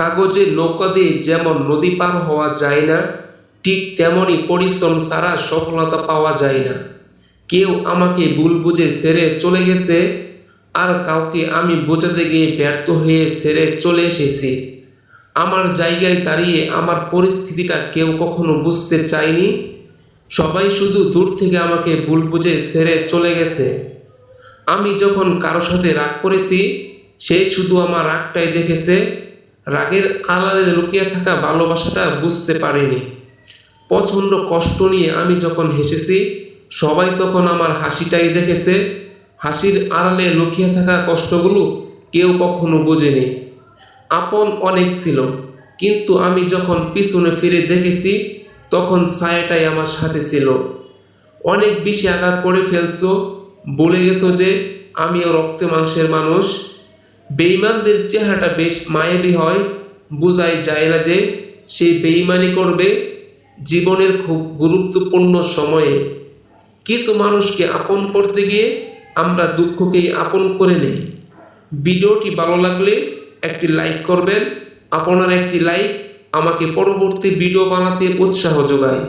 কাগজে নৌকা দিয়ে যেমন নদী পার হওয়া যায় না, ঠিক তেমনই পরিশ্রম ছাড়া সফলতা পাওয়া যায় না। কেউ আমাকে ভুল বুঝে সেরে চলে গেছে, আর কাউকে আমি বোঝাতে গিয়ে ব্যর্থ হয়ে সেরে চলে এসেছি। আমার জায়গায় দাঁড়িয়ে আমার পরিস্থিতিটা কেউ কখনো বুঝতে চায়নি। সবাই শুধু দূর থেকে আমাকে ভুল বুঝে সেরে চলে গেছে। আমি যখন কারোর সাথে রাগ করেছি, সে শুধু আমার রাগটাই দেখেছে রাগের আড়ালে লুকিয়ে থাকা ভালোবাসাটা বুঝতে পারেনি। প্রচণ্ড কষ্ট নিয়ে আমি যখন হেসেছি, সবাই তখন আমার হাসিটাই দেখেছে। হাসির আড়ালে লুকিয়ে থাকা কষ্টগুলো কেউ কখনো বোঝেনি। আপন অনেক ছিল, কিন্তু আমি যখন পিছনে ফিরে দেখেছি, তখন ছায়াটাই আমার সাথে ছিল। অনেক বেশি আঘাত করে ফেলছো, বলে গেছো যে, আমিও রক্তে মাংসের মানুষ। বেইমানদের চেহারাটা বেশ মায়াবী হয়। বোঝাই যায় না যে সে বেইমানি করবে জীবনের খুব গুরুত্বপূর্ণ সময়ে। কিছু মানুষকে আপন করতে গিয়ে আমরা দুঃখকেই আপন করে নেই। ভিডিওটি ভালো লাগলে একটি লাইক করবেন। আপনার একটি লাইক আমাকে পরবর্তী ভিডিও বানাতে উৎসাহ যোগায়।